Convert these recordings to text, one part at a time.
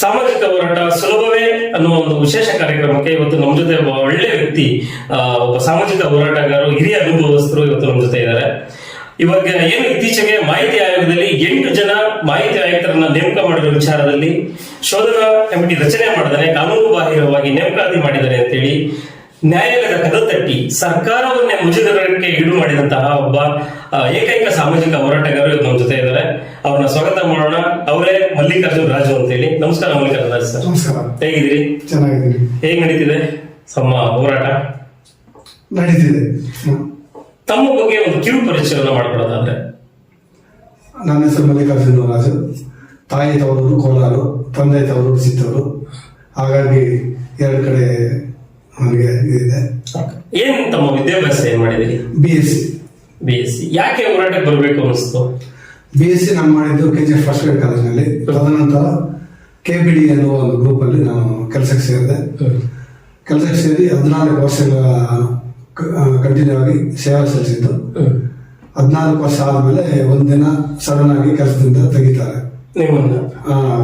ಸಾಮಾಜಿಕ ಹೋರಾಟ ಸುಲಭವೇ ಅನ್ನುವ ಒಂದು ವಿಶೇಷ ಕಾರ್ಯಕ್ರಮಕ್ಕೆ ಇವತ್ತು ನಮ್ಮ ಜೊತೆ ಒಬ್ಬ ಒಳ್ಳೆ ವ್ಯಕ್ತಿ ಒಬ್ಬ ಸಾಮಾಜಿಕ ಹೋರಾಟಗಾರರು, ಹಿರಿಯ ಅನುಭವಸ್ಥರು ಇವತ್ತು ನಮ್ಮ ಜೊತೆ ಇದ್ದಾರೆ. ಇವಾಗ ಏನು ಇತ್ತೀಚೆಗೆ ಮಾಹಿತಿ ಆಯೋಗದಲ್ಲಿ ಎಂಟು ಜನ ಮಾಹಿತಿ ಆಯುಕ್ತರನ್ನ ನೇಮಕ ಮಾಡಿರೋ ವಿಚಾರದಲ್ಲಿ ಶೋಧನಾ ಕಮಿಟಿ ರಚನೆ ಮಾಡಿದರೆ ಕಾನೂನು ಬಾಹಿರವಾಗಿ ನೇಮಕಾತಿ ಮಾಡಿದ್ದಾರೆ ಅಂತೇಳಿ ನ್ಯಾಯಾಲಯದ ಕದ ತಟ್ಟಿ ಸರ್ಕಾರವನ್ನೇ ಮುಜುಗರಕ್ಕೆ ಈಡು ಮಾಡಿದಂತಹ ಒಬ್ಬ ಏಕೈಕ ಸಾಮಾಜಿಕ ಹೋರಾಟಗಾರರು ಇವತ್ತು ನಮ್ಮ ಜೊತೆ ಇದ್ದಾರೆ. ಅವ್ರನ್ನ ಸ್ವಾಗತ ಮಾಡೋಣ. ಅವರೇ ಮಲ್ಲಿಕಾರ್ಜುನ್ ರಾಜು ಅಂತ ಹೇಳಿ ನಮಸ್ಕಾರ ಮಲ್ಲಿಕಾರ್ಜುನ್ ರಾಜು ಸರ್. ನಮಸ್ಕಾರ. ಹೇಗಿದ್ದೀರಿ? ಚೆನ್ನಾಗಿದ್ದೀನಿ. ಹೇಗ್ ನಡೀತಿದೆ ತಮ್ಮ ಹೋರಾಟ? ನಡೀತಿದೆ. ತಮ್ಮ ಬಗ್ಗೆ ಒಂದು ಕಿರು ಪರಿಚಯವನ್ನು ಮಾಡ್ಕೊಳ್ಳೋದಾದ್ರೆ. ನನ್ನ ಹೆಸರು ಮಲ್ಲಿಕಾರ್ಜುನ ರಾಜು. ತಾಯಿ ತವರು ಕೋಲಾರು ತಂದೆ ತವರು ಚಿತ್ತೂರು. ಹಾಗಾಗಿ ಎರಡು ಕಡೆ ನನಗೆ ಇದೆ. ಏನ್ ತಮ್ಮ ವಿದ್ಯಾಭ್ಯಾಸ ಏನ್ ಮಾಡಿದಿರಿ B S C B S C ಯಾಕೆ ಹೋರಾಟಕ್ಕೆ ಬರಬೇಕು ಅನಿಸ್ತು ಬಿ ಎಸ್ ಸಿ ನಾನು ಮಾಡಿದ್ದು K G F first grade ಕಾಲೇಜಿನಲ್ಲಿ. ತದನಂತರ ಕೆ ಬಿ ಡಿ ಅನ್ನುವ ಒಂದು ಗ್ರೂಪಲ್ಲಿ ನಾನು ಕೆಲಸಕ್ಕೆ ಸೇರಿದೆ. ಕೆಲಸಕ್ಕೆ ಸೇರಿ ಹದಿನಾಲ್ಕು ವರ್ಷಗಳ ಕಂಟಿನ್ಯೂ ಆಗಿ ಸೇವೆ ಸಲ್ಲಿಸಿದ್ದು. ಹದಿನಾಲ್ಕು ವರ್ಷ ಆದಮೇಲೆ ಒಂದಿನ ಸಡನ್ ಆಗಿ ಕೆಲಸದಿಂದ ತೆಗಿತಾರೆ.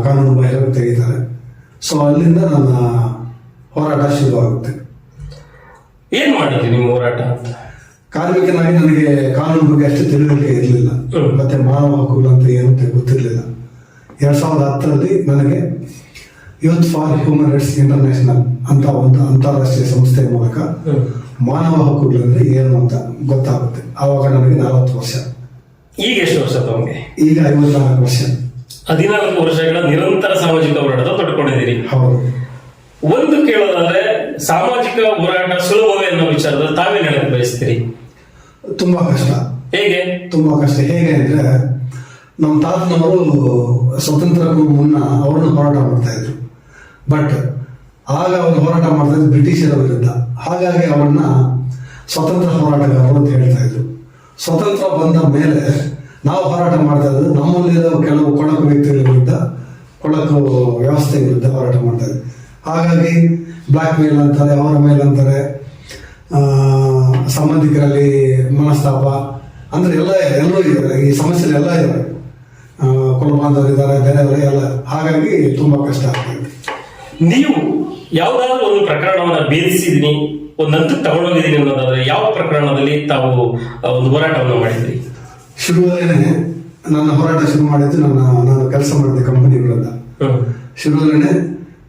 ಕಾನೂನು ಬಾಹಿರ ತೆಗಿತಾರೆ. ಸೊ ಅಲ್ಲಿಂದ ನನ್ನ ಹೋರಾಟ ಶುರುವಾಗುತ್ತೆ. ಏನ್ ಮಾಡಿದ್ರಿ ನಿಮ್ಮ ಹೋರಾಟ ಕಾರ್ಮಿಕನಾಗಿ ನನಗೆ ಕಾನೂನು ಬಗ್ಗೆ ಅಷ್ಟು ತಿಳುವಳಿಕೆ ಇರಲಿಲ್ಲ. ಮತ್ತೆ ಮಾನವ ಹಕ್ಕುಗಳು ಅಂತ ಏನು ಅಂತ ಗೊತ್ತಿರಲಿಲ್ಲ. ಎರಡ್ ಸಾವಿರದ ಹತ್ತರಲ್ಲಿ ನನಗೆ youth for human rights international ಅಂತ ಒಂದು ಅಂತಾರಾಷ್ಟ್ರೀಯ ಸಂಸ್ಥೆಯ ಮೂಲಕ ಮಾನವ ಹಕ್ಕುಗಳಂದ್ರೆ ಏನು ಅಂತ ಗೊತ್ತಾಗುತ್ತೆ. ಆವಾಗ ನನಗೆ ನಲವತ್ತು ವರ್ಷ. ಈಗ ಎಷ್ಟು ವರ್ಷ ತಮಗೆ ಈಗ ಐವತ್ನಾಲ್ಕು ವರ್ಷ. ಹದಿನಾಲ್ಕು ವರ್ಷಗಳ ನಿರಂತರ ಸಾಮಾಜಿಕ ಹೋರಾಟದ ತೊಡ್ಕೊಂಡಿದ್ದೀರಿ. ಹೌದು. ಒಂದು ಕೇಳೋದಾದ್ರೆ ಸಾಮಾಜಿಕ ಹೋರಾಟ ಸುಲಭವೇ ಅನ್ನೋ ವಿಚಾರದಲ್ಲಿ ತಾವೇ ಹೇಳಕ್ ಬಯಸ್ತೀರಿ? ತುಂಬಾ ಕಷ್ಟ. ಹೇಗೆ? ತುಂಬಾ ಕಷ್ಟ. ಹೇಗೆ ಅಂದ್ರೆ ನಮ್ಮ ತಾತನವರು ಸ್ವತಂತ್ರಕ್ಕೂ ಮುನ್ನ ಅವರನ್ನು ಹೋರಾಟ ಮಾಡ್ತಾ ಇದ್ರು. ಬಟ್ ಆಗ ಅವರು ಹೋರಾಟ ಮಾಡ್ತಾ ಇದ್ರು ಬ್ರಿಟಿಷರ ವಿರುದ್ಧ. ಹಾಗಾಗಿ ಅವ್ರನ್ನ ಸ್ವತಂತ್ರ ಹೋರಾಟಗಾರರು ಅಂತ ಹೇಳ್ತಾ ಇದ್ರು. ಸ್ವತಂತ್ರ ಬಂದ ಮೇಲೆ ನಾವು ಹೋರಾಟ ಮಾಡ್ತಾ ಇದ್ದು. ನಮ್ಮಲ್ಲಿರೋ ಕೆಲವು ಕೊಳಕು ವ್ಯಕ್ತಿಗಳ ವಿರುದ್ಧ ಕೊಳಕು ವ್ಯವಸ್ಥೆ ವಿರುದ್ಧ ಹೋರಾಟ ಮಾಡ್ತಾ ಇದ್ವಿ ಹಾಗಾಗಿ ಬ್ಲ್ಯಾಕ್ ಮೇಲ್ ಅಂತಾರೆ ಅವರ ಮೇಲ್ ಅಂತಾರೆ ಸಂಬಂಧಿಕರಲ್ಲಿ ಮನಸ್ತಾಪ ಅಂದರೆ ಎಲ್ಲ ಎಲ್ಲರೂ ಇದ್ದಾರೆ ಈ ಸಮಸ್ಯೆ ಎಲ್ಲ ಇದ್ದಾರೆ. ಕುಲ ಬಾಂಧವರಿದ್ದಾರೆ ಬೇರೆಯವರು ಎಲ್ಲ ಹಾಗಾಗಿ ತುಂಬಾ ಕಷ್ಟ ಆಗ್ತದೆ. ನೀವು ಯಾವ್ದಾದ್ರು ಒಂದು ಪ್ರಕರಣವನ್ನು ಭೇದಿಸಿದೀನಿ ಒಂದು ಹಂತಕ್ಕೆ ತಗೊಂಡೋಗಿದ್ದೀನಿ ಅನ್ನೋದಾದ್ರೆ ಯಾವ ಪ್ರಕರಣದಲ್ಲಿ ತಾವು ಒಂದು ಹೋರಾಟವನ್ನು ಮಾಡಿದ್ರಿ? ಶುರುವಲ್ಲೇನೆ ನನ್ನ ಹೋರಾಟ ಶುರು ಮಾಡಿದ್ದು ನನ್ನ ನಾನು ಕೆಲಸ ಮಾಡಿದ ಕಂಪನಿಗಳನ್ನ ಶುರುವಲ್ಲೇನೆ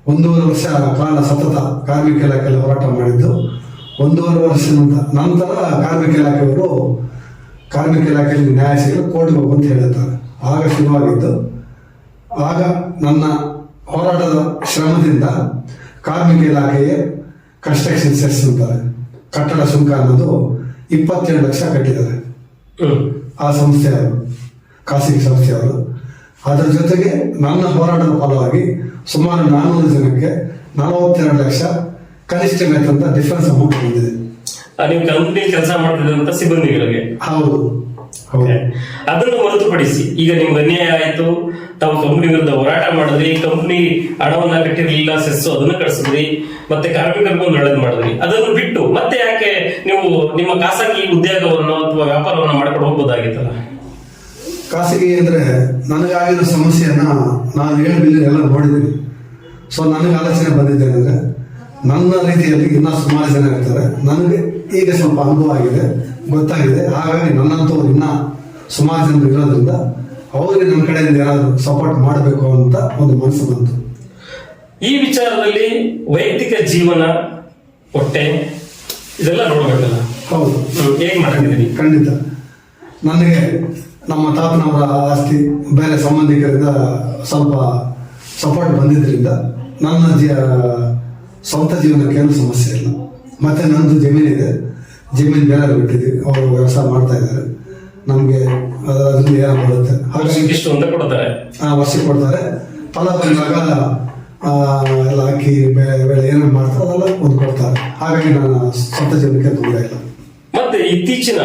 ಒಂದೂವರೆ ವರ್ಷ ಕಾಲ ಸತತ ಕಾರ್ಮಿಕ ಇಲಾಖೆಯಲ್ಲಿ ಹೋರಾಟ ಮಾಡಿದ್ದು. ಒಂದೂವರೆ ವರ್ಷ ನಂತರ ನಂತರ ಕಾರ್ಮಿಕ ಇಲಾಖೆಯವರು ಕಾರ್ಮಿಕ ಇಲಾಖೆಯಲ್ಲಿ ನ್ಯಾಯ ಸಿಗಲು ಕೋರ್ಟ್ಗೆ ಹೋಗು ಅಂತ ಹೇಳುತ್ತಾರೆ ಆಗ ಶುರುವಾಗಿದ್ದು ಆಗ ನನ್ನ ಹೋರಾಟದ ಶ್ರಮದಿಂದ ಕಾರ್ಮಿಕ ಇಲಾಖೆಯೇ ಕನ್ಸ್ಟ್ರಕ್ಷನ್ ಸೆಸ್ ಅಂತಾರೆ. ಕಟ್ಟಡ ಸುಂಕ ಅನ್ನೋದು ಇಪ್ಪತ್ತೆರಡು ಲಕ್ಷ ಕಟ್ಟಿದ್ದಾರೆ. ಆ ಸಂಸ್ಥೆಯವರು ಖಾಸಗಿ ಸಂಸ್ಥೆಯವರು. ಅದರ ಜೊತೆಗೆ ನನ್ನ ಹೋರಾಟದ ಫಲವಾಗಿ ಸುಮಾರು ನಾನ್ನೂರು ಜನಕ್ಕೆ ನಲವತ್ತೆರಡು ಲಕ್ಷ ಕನಿಷ್ಠ ವೇತನದ ಡಿಫರೆನ್ಸ್ ಅಮೌಂಟ್ ಬಂದಿದೆ. ನೀವು ಕಂಪ್ನಿ ಕೆಲಸ ಮಾಡ್ತಿದ್ದಂತ ಸಿಬ್ಬಂದಿಗಳಿಗೆ. ಹೌದು. ಅದನ್ನು ಹೊರತುಪಡಿಸಿ ಈಗ ನಿಮ್ಗೆ ಅನ್ಯಾಯ ಆಯ್ತು ತಾವು ಕಂಪ್ನಿ ವಿರುದ್ಧ ಹೋರಾಟ ಮಾಡಿದ್ರಿ ಕಂಪ್ನಿ ಹಣವನ್ನ ಕಟ್ಟಿರಲಿಲ್ಲ ಸೆಸ್ಸು ಅದನ್ನ ಕಳಿಸಿದ್ರಿ ಮತ್ತೆ ಕಾರ್ಮಿಕರಿಗೂ ನಡೆದು ಒಳ್ಳೇದು ಮಾಡಿದ್ರಿ. ಅದನ್ನು ಬಿಟ್ಟು ಮತ್ತೆ ಯಾಕೆ ನೀವು ನಿಮ್ಮ ಖಾಸಗಿ ಉದ್ಯೋಗವನ್ನು ಅಥವಾ ವ್ಯಾಪಾರವನ್ನು ಮಾಡ್ಕೊಂಡು ಹೋಗ್ಬೋದಾಗಿತ್ತಲ್ಲ? ಖಾಸಗಿ ಅಂದ್ರೆ ನನಗಾಗಿರೋ ಸಮಸ್ಯೆಯನ್ನ ನಾನು ಹೇಳಿ ಎಲ್ಲ ನೋಡಿದ್ದೀನಿ. ಸೊ ನನಗೆ ಆಲೋಚನೆ ಬಂದಿದೆ ಅಂದ್ರೆ ನನ್ನ ರೀತಿಯಲ್ಲಿ ಇನ್ನೂ ಸುಮಾರು ಜನ ಇರ್ತಾರೆ. ನನಗೆ ಈಗ ಸ್ವಲ್ಪ ಅನುಭವ ಆಗಿದೆ ಗೊತ್ತಾಗಿದೆ. ಹಾಗಾಗಿ ನನ್ನಂತೂ ಇನ್ನ ಸುಮಾರು ಜನರು ಇರೋದ್ರಿಂದ ಅವ್ರಿಗೆ ನನ್ನ ಕಡೆಯಿಂದ ಏನಾದರೂ ಸಪೋರ್ಟ್ ಮಾಡಬೇಕು ಅಂತ ಒಂದು ಮನಸ್ಸು ಬಂತು. ಈ ವಿಚಾರದಲ್ಲಿ ವೈಯಕ್ತಿಕ ಜೀವನ ಹೊಟ್ಟೆ ಇದೆಲ್ಲ ನೋಡ್ಬೇಕಲ್ಲ? ಹೌದು. ಹೇಗೆ ಮಾಡಿದ್ದೀನಿ ಖಂಡಿತ. ನನಗೆ ನಮ್ಮ ತಾತನವರ ಆಸ್ತಿ ಬೇರೆ ಸಂಬಂಧಿಕರಿಂದ ಸ್ವಲ್ಪ ಸಪೋರ್ಟ್ ಬಂದಿದ್ದರಿಂದ ನನ್ನ ಜೀ ಸ್ವಂತ ಜೀವನಕ್ಕೆ ಏನು ಸಮಸ್ಯೆ ಇಲ್ಲ. ಮತ್ತು ನಂದು ಜಮೀನಿದೆ ಜಮೀನು ಬೇರೆ ಬಿಟ್ಟಿದ್ದೀವಿ ಅವರು ವ್ಯವಸಾಯ ಮಾಡ್ತಾ ಇದ್ದಾರೆ. ನಮಗೆ ಅದರಲ್ಲಿ ಏನೋ ಬರುತ್ತೆ. ಹಾಗಾಗಿ ವರ್ಷಕ್ಕೆ ಅಂತ ಕೊಡ್ತಾರೆ? ಫಲ ಬಂದಾಗ ಎಲ್ಲ ಹಾಕಿ ಬೆಳೆ ಬೆಳೆ ಏನೇನು ಮಾಡ್ತಾರೆ ಅದೆಲ್ಲ ಒಂದು ಕೊಡ್ತಾರೆ. ಹಾಗಾಗಿ ನಾನು ಸ್ವಂತ ಜೀವನಕ್ಕೆ ತೊಂದರೆ ಇಲ್ಲ. ಮತ್ತೆ ಇತ್ತೀಚಿನ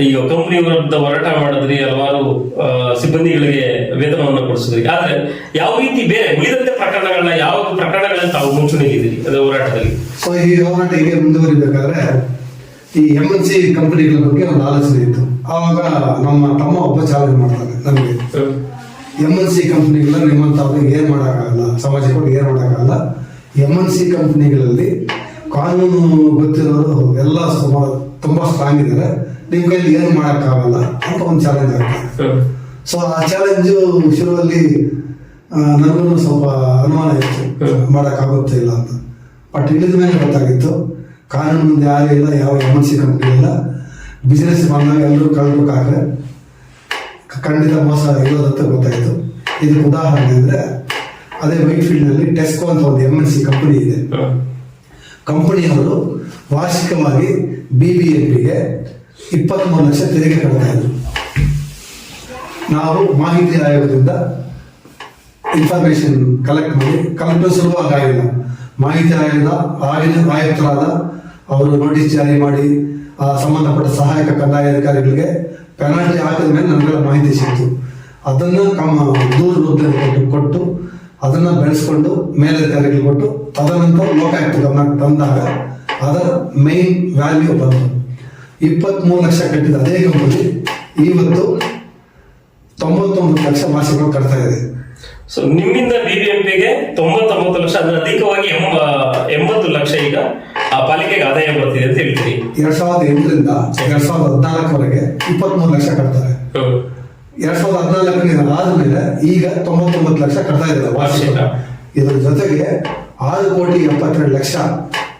ಈಗ ಕಂಪನಿ ವಿರುದ್ಧ ಹೋರಾಟ ಮಾಡಿದ್ರಿ ಹಲವಾರು ಸಿಬ್ಬಂದಿಗಳಿಗೆ ವೇತನವನ್ನು ಕೊಡಿಸಿದ್ರಿ. ಆದ್ರೆ ಯಾವ ರೀತಿ ಬೇರೆ ಉಳಿದಂತೆ ಪ್ರಕರಣಗಳನ್ನ ಯಾವ ಪ್ರಕರಣಗಳನ್ನ ತಾವು ಮುಂಚೂಣಿಗಿದ್ದೀರಿ ಅದೇ ಹೋರಾಟದಲ್ಲಿ? ಸೊ ಈ ಹೋರಾಟ ಹೀಗೆ ಮುಂದುವರಿಬೇಕಾದ್ರೆ, ಈ ಎಂ ಎನ್ ಸಿ ಕಂಪನಿಗಳ ಬಗ್ಗೆ ಒಂದು ಆಲೋಚನೆ ಇತ್ತು. ಆವಾಗ ನಮ್ಮ ತಮ್ಮ ಒಬ್ಬ ಚಾಲನೆ ಮಾಡ್ತಾರೆ ನಮಗೆ. ಎಂ ಎನ್ ಸಿ ಕಂಪ್ನಿಗಳ ನಿಮ್ಮಂತವ್ರಿಗೆ ಏನು ಮಾಡೋಕ್ಕಾಗಲ್ಲ ಸಮಾಜಕ್ಕೆ ಏನು ಮಾಡೋಕ್ಕಾಗಲ್ಲ. ಎಂ ಎನ್ ಸಿ ಕಂಪ್ನಿಗಳಲ್ಲಿ ಕಾನೂನು ಗೊತ್ತಿರೋರು ಎಲ್ಲ ಸುಮಾರು ತುಂಬ ಸ್ಟ್ರಾಂಗ್ ಇದ್ದಾರೆ. ನಿಮ್ಮ ಕೈಲಿ ಏನು ಮಾಡೋಕ್ಕಾಗಲ್ಲ ಅಂತ ಒಂದು ಚಾಲೆಂಜ್ ಆಗ್ತದೆ. ಸೊ ಆ ಚಾಲೆಂಜು ಶುರುವಲ್ಲಿ ನನಗೂ ಸ್ವಲ್ಪ ಅನುಮಾನ ಇತ್ತು. ಮಾಡೋಕ್ಕಾಗುತ್ತೆ ಇಲ್ಲ ಅಂತ ಬಟ್ ಇಳಿದ ಮೇಲೆ ಗೊತ್ತಾಗಿತ್ತು ಕಾನೂನು ಮುಂದೆ ಯಾರೂ ಇಲ್ಲ ಯಾವ ಎಂ ಎನ್ ಸಿ ಕಂಪ್ನಿ ಇಲ್ಲ ಬಿಸ್ನೆಸ್ ಬಂದಾಗ ಎಲ್ಲರೂ ಕಳ್ಬೇಕಾದ್ರೆ ಖಂಡಿತ ಮೋಸ ಇರೋದಂತ ಗೊತ್ತಾಯಿತು ಇದಕ್ಕೆ ಉದಾಹರಣೆ ಅಂದರೆ ಅದೇ ವೈಟ್ ಫೀಲ್ಡ್ನಲ್ಲಿ ಟೆಸ್ಕೋ ಅಂತ ಒಂದು ಎಂ ಎನ್ ಸಿ ಕಂಪನಿ ಇದೆ. ಕಂಪನಿಯವರು ವಾರ್ಷಿಕವಾಗಿ ಬಿ ಬಿ ಎಂ ಪಿಗೆ ಇಪ್ಪತ್ತ್ಮೂರು ಲಕ್ಷ ತೆರಿಗೆ ಇದ್ರು ನಾವು ಮಾಹಿತಿ ಆಯೋಗದಿಂದ ಇನ್ಫಾರ್ಮೇಶನ್ ಕಲೆಕ್ಟ್ ಮಾಡಿ ಕಲೆಕ್ಟ್ ಸುಲಭವಾಗಿ ಆಗಿಲ್ಲ ಮಾಹಿತಿ ಆಯೋಗದ ಆಗಿನ ಆಯುಕ್ತರಾದ ಅವರು ನೋಟಿಸ್ ಜಾರಿ ಮಾಡಿ, ಆ ಸಂಬಂಧಪಟ್ಟ ಸಹಾಯಕ ಕಂದಾಯ ಅಧಿಕಾರಿಗಳಿಗೆ ಪೆನಾಲ್ಟಿ ಹಾಕಿದ ಮೇಲೆ ನನಗೆಲ್ಲ ಮಾಹಿತಿ ಸಿಕ್ತು. ಅದನ್ನ ಕಮ್ಮ ದೂರು ಕೊಟ್ಟು ಕೊಟ್ಟು ಅದನ್ನು ಬೆಳೆಸ್ಕೊಂಡು ಮೇಲಧಿಕಾರಿಗಳಿಗೆ ಕೊಟ್ಟು ತದನಂತರ ಲೋಕಾಯುಕ್ತ ಗಮನಕ್ಕೆ ತಂದಾಗ ಅದರ ಮೈನ್ ವ್ಯಾಲ್ಯೂ ಬಂತು. ಇಪ್ಪತ್ತ್ಮೂರು ಲಕ್ಷ ಕಟ್ಟಿದ ಅದೇ ಕಂಪನಿ ಇವತ್ತು ತೊಂಬತ್ತೊಂಬತ್ತು ಲಕ್ಷ ಮಾಸಿಕಗಳು ಕಟ್ತಾ ಇದೆ. ಸೊ ನಿಮ್ಮಿಂದ ಬಿಬಿಎಂಪಿಗೆ ತೊಂಬತ್ತೊಂಬತ್ತು ಲಕ್ಷ ಅಂದ್ರೆ ಅಧಿಕವಾಗಿ ಎಂಬ ಎಂಬತ್ತು ಲಕ್ಷ ಈಗ ಆ ಪಾಲಿಕೆಗೆ ಆದಾಯ ಬರ್ತಿದೆ ಅಂತ ಹೇಳ್ತೀರಿ. ಎರಡ್ ಸಾವಿರದ ಎಂಟರಿಂದ ಎರಡ್ ಸಾವಿರದ ಹದಿನಾಲ್ಕವರೆಗೆ ಇಪ್ಪತ್ಮೂರು ಲಕ್ಷ ಕಟ್ತಾರೆ. ಎರಡ್ ಸಾವಿರದ ಹದಿನಾಲ್ಕನೇ ಆದ್ಮೇಲೆ ಈಗ ತೊಂಬತ್ತೊಂಬತ್ತು ಲಕ್ಷ ಕಟ್ತಾ ಇದೆ ವಾರ್ಷಿಕ. ಇದರ ಜೊತೆಗೆ ಆರು ಕೋಟಿ ಎಪ್ಪತ್ತೆರಡು ಲಕ್ಷ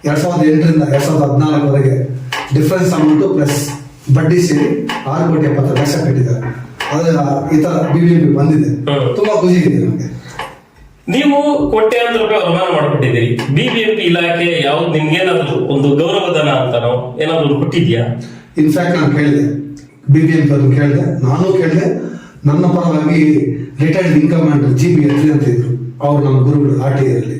ಎರಡ್ ಸಾವಿರದ ಎಂಟರಿಂದ ಎರಡ್ ಸಾವಿರದ ಹದಿನಾಲ್ಕವರೆಗೆ ಡಿಫರೆನ್ಸ್ ಅಮೌಂಟು ಪ್ಲಸ್ ಬಡ್ಡಿ ಸೇರಿ ಆರು ಕೋಟಿ ಎಪ್ಪತ್ತು ಲಕ್ಷ ಕಟ್ಟಿದ್ದಾರೆ. ಅದು ಈ ತರ ಬಿ ಬಿ ಎಂ ಪಿ ಬಂದಿದೆ. ತುಂಬಾ ಖುಷಿ ಇದೆ ನಮಗೆ. ನೀವು ಕೋಟ್ಯಾಂತರ ರೂಪಾಯಿ ವರಮಾನ ಮಾಡ್ಕೊಟ್ಟಿದ್ದೀರಿ. ಬಿಬಿಎಂಪಿ ಇಲಾಖೆ ಯಾವ್ದು ನಿಮ್ಗೇನಾದ್ರು ಒಂದು ಗೌರವಧನ ಅಂತಾನೋ ಏನಾದ್ರು ಒಂದು ಕೊಟ್ಟಿದ್ಯಾ? ಇನ್ಫ್ಯಾಕ್ಟ್ ನಾನು ಕೇಳಿದೆ. ಬಿ ಬಿ ಎಂ ಅವ್ರನ್ನ ಕೇಳಿದೆ. ನಾನು ಕೇಳಿದೆ. ನನ್ನ ಪರವಾಗಿ retired income and G B ಎತ್ರಿ ಅಂತ ಇದ್ರು. ಅವ್ರು ನಮ್ಮ ಗುರುಗಳು ಆರ್ ಟಿ ಅಲ್ಲಿ.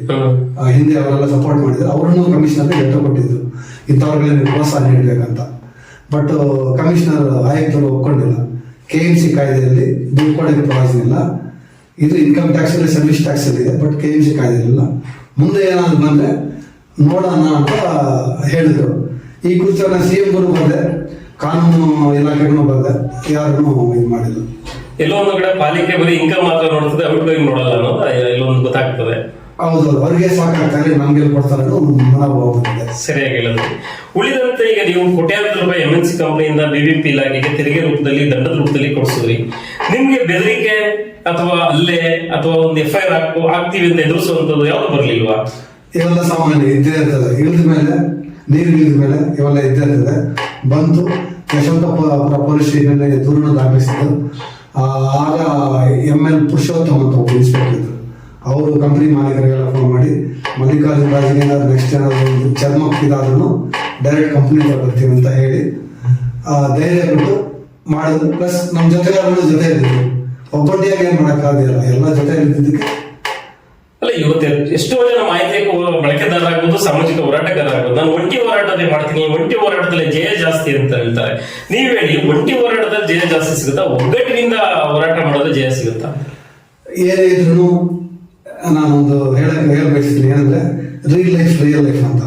ಹಿಂದೆ ಅವರೆಲ್ಲ ಸಪೋರ್ಟ್ ಮಾಡಿದ್ರು. ಅವರನ್ನು ಕಮಿಷನ್ ಲೆಟರ್ ಕೊಟ್ಟಿದ್ರು ಇಂಥವ್ರಿಗೆಲ್ಲ ನೀವು ಪ್ರೋತ್ಸಾಹ ನೀಡಬೇಕಂತ. ಬಟ್ ಕಮಿಷನರ್ ಆಯುಕ್ತರು ಒಪ್ಕೊಂಡಿಲ್ಲ. ಕೆ ಎಂ ಸಿ ಕಾಯ್ದೆಯಲ್ಲಿ ದುಡ್ಡು ಕೊಡೋಕ್ಕೆ ಪ್ರಯೋಜನ ಇಲ್ಲ. ಇದು ಇನ್ಕಮ್ ಟ್ಯಾಕ್ಸ್ ಅಲ್ಲಿ ಸರ್ವಿಸ್ ಟ್ಯಾಕ್ಸ್ ಅಲ್ಲಿ ಇದೆ ಬಟ್ ಕೆ ಎಂ ಸಿ ಕಾಯ್ದೆಯಲ್ಲಿಲ್ಲ ಮುಂದೆ ಏನಾದ್ರು ಬಂದ್ರೆ ನೋಡೋಣ ಅಂತ ಹೇಳಿದ್ರು. ಈ ಕುರಿತು ನಾನು ಸಿ ಎಂ ಬಂದೆ. ಕಾನೂನು ಇಲಾಖೆಗೂ ಬಂದೆ. ಯಾರನ್ನೂ ಇದು ಮಾಡಿಲ್ಲ. ಎಲ್ಲೋ ಒಂದು ಕಡೆ ಪಾಲಿಕೆ ಬರೀ ಇನ್ಕಮ್ ಮಾತ್ರ ನೋಡ್ತದೆ ಔಟ್ ಗೋಯಿಂಗ್ ನೋಡಲ್ಲ ಅನ್ನೋದು ಎಲ್ಲೊಂದು ಗೊತ್ತಾಗ್ತದೆ. ಹೌದು ಅವ್ರಿಗೆ ಸಾಕಾಗ್ತಾರೆ ನಮ್ಗೆ ಕೊಡ್ತಾರೆ ಸರಿಯಾಗಿ ಹೇಳೋದು ಉಳಿದಂತೆ ಈಗ ನೀವು ಕೋಟ್ಯಾಂತರ ರೂಪಾಯಿ ಎಂ ಎನ್ ಸಿ ಕಂಪನಿಯಿಂದ ಬಿಬಿಪಿ ಇಲಾಖೆಗೆ ತೆರಿಗೆ ರೂಪದಲ್ಲಿ ದಂಡದ ರೂಪದಲ್ಲಿ ಕೊಡಿಸಿದ್ರಿ. ನಿಮ್ಗೆ ಬೆದರಿಕೆ ಅಥವಾ ಅಲ್ಲೇ ಅಥವಾ ಒಂದು ಎಫ್ ಐ ಆರ್ ಹಾಕು ಹಾಕ್ತೀವಿ ಅಂತ ಎದುರಿಸುವಂತದ್ದು ಯಾವ್ದು ಬರ್ಲಿಲ್ವಾ? ಇವೆಲ್ಲ ಸಾಮಾನ್ಯ ಇದ್ದೇ ಇರ್ತದೆ. ಇಳಿದ ಮೇಲೆ ನೀರು ಇಳಿದ ಮೇಲೆ ಇವೆಲ್ಲ ಇದ್ದೇ ಇರ್ತದೆ. ಬಂತು ಯಶವಂತಪುರ ಪೊಲೀಸ್ ಸ್ಟೇಷನಲ್ಲಿ ದೂರನ್ನು ದಾಖಲಿಸಿದ್ದು. ಆಗ ಎಂ ಎಲ್ ಪುರುಷೋತ್ತಮ ಅಂತ ಒಬ್ಬ ಇನ್ಸ್ಪೆಕ್ಟರ್ ಇದ್ರು. ಅವರು ಕಂಪ್ನಿ ಮಾಲೀಕರಿಗೆಲ್ಲ ಫೋನ್ ಮಾಡಿ ಮಲ್ಲಿಕಾರ್ಜುನ ರಾಜ್ಗೆ ಏನಾದ್ರು ನೆಕ್ಸ್ಟ್ ಏನಾದ್ರು ಒಂದು ಚರ್ಮ ಇದಾದ್ರೂ ಡೈರೆಕ್ಟ್ ಕಂಪ್ನಿ ಬರ್ತೀವಿ ಅಂತ ಹೇಳಿ ಆ, ಧೈರ್ಯ ಬಿಟ್ಟು ಮಾಡಿದ್ರು. ಪ್ಲಸ್ ನಮ್ಮ ಜೊತೆಗಾರರು ಜೊತೆ ಇದ್ದಿದ್ರು. ಒಬ್ಬಟ್ಟಿಯಾಗಿ ಏನು ಮಾಡೋಕ್ಕಾಗಲಿಲ್ಲ ಎಲ್ಲ ಜೊತೆ ಇದ್ದಿದ್ದಕ್ಕೆ ಅಲ್ಲ ಇವತ್ತು ಎಷ್ಟೋ ಜನ ಮಾಹಿತಿ ಬಳಕೆದಾರರಾಗ್ಬೋದು ಸಾಮಾಜಿಕ ಹೋರಾಟಗಾರರಾಗ್ಬೋದು. ನಾನು ಒಂಟಿ ಹೋರಾಟದಲ್ಲಿ ಮಾಡ್ತೀನಿ ಒಂಟಿ ಹೋರಾಟದಲ್ಲಿ ಜಯ ಜಾಸ್ತಿ ಅಂತ ಹೇಳ್ತಾರೆ. ನೀವ್ ಹೇಳಿ ಒಂಟಿ ಹೋರಾಟದಲ್ಲಿ ಜಯ ಜಾಸ್ತಿ ಸಿಗುತ್ತಾ? ಒಗ್ಗಟ್ಟಿನಿಂದ ಹೋರಾಟ ಮಾಡೋದು ಜಯ ಸಿಗುತ್ತಾ? ಏನೇ ಇದ್ರು ನಾನೊಂದು ಹೇಳಕ್ಕೆ ಹೇಳ ಬಯಸ್ತೀನಿ ಏನಂದ್ರೆ ರೀಲ್ ಲೈಫ್ ರಿಯಲ್ ಲೈಫ್ ಅಂತ.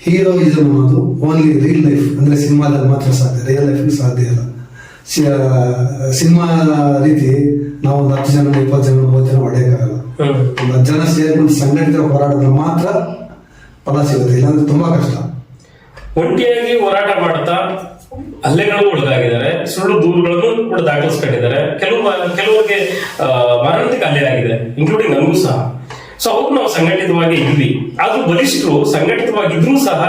ಹೀರೋಯಿಸಮ್ ಅನ್ನೋದು ಓನ್ಲಿ ರಿಯಲ್ ಲೈಫ್ ಅಂದ್ರೆ ಸಿನಿಮಾದಲ್ಲಿ ಮಾತ್ರ ಸಾಧ್ಯ ರಿಯಲ್ ಲೈಫ್ ಸಾಧ್ಯ ಇಲ್ಲ. ಸಿನಿಮಾ ರೀತಿ ನಾವು ಒಂದು ಹತ್ತು ಜನ ಇಪ್ಪತ್ತು ಜನ ಮೂವತ್ತು ಜನ ಹೊಡೆಯೋಕ್ಕಾಗಲ್ಲ ಒಂದು ಹತ್ತು ಜನ ಸೇರ್ಕೊಂಡು ಸಂಘಟಿತ ಹೋರಾಡಿದ್ರೆ ಮಾತ್ರ ಫಲ ಸಿಗುತ್ತೆ ಇಲ್ಲಾಂದ್ರೆ ತುಂಬಾ ಕಷ್ಟ. ಒಂಟಿಯಾಗಿ ಹೋರಾಟ ಮಾಡ್ತಾ ಹಲ್ಲೆಗಳು ಒಳಗಾಗಿದ್ದಾರೆ ಸುಳ್ಳು ದೂರುಗಳನ್ನು ಕೂಡ ದಾಖಲಿಸ್ಕೊಂಡಿದ್ದಾರೆ. ಕೆಲವು ಕೆಲವರಿಗೆ ಮಾರಣಾಂತಿಕ ಹಲ್ಲೆ ಆಗಿದೆ ಇನ್ಕ್ಲೂಡಿಂಗ್ ನಮಗೂ ಸಹ. ಸೊ ಅವ್ರು ನಾವು ಸಂಘಟಿತವಾಗಿ ಇದ್ವಿ. ಆದ್ರೂ ಬಲಿಷ್ಠರು ಸಂಘಟಿತವಾಗಿದ್ರೂ ಸಹ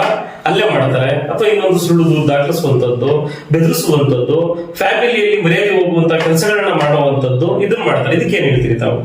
ಅಲ್ಲೇ ಮಾಡ್ತಾರೆ. ಅಥವಾ ಇನ್ನೊಂದು ಸುಳ್ಳು ದೂರು ದಾಖಲಿಸುವಂತದ್ದು ಬೆದರಿಸುವಂತದ್ದು ಫ್ಯಾಮಿಲಿಯಲ್ಲಿ ಮರ್ಯಾದೆ ಹೋಗುವಂತ ಕೆಲಸಗಳನ್ನ ಮಾಡುವಂತದ್ದು ಇದನ್ನ ಮಾಡ್ತಾರೆ. ಇದಕ್ಕೆ ಏನ್ ಹೇಳ್ತೀರಿ ತಾವು?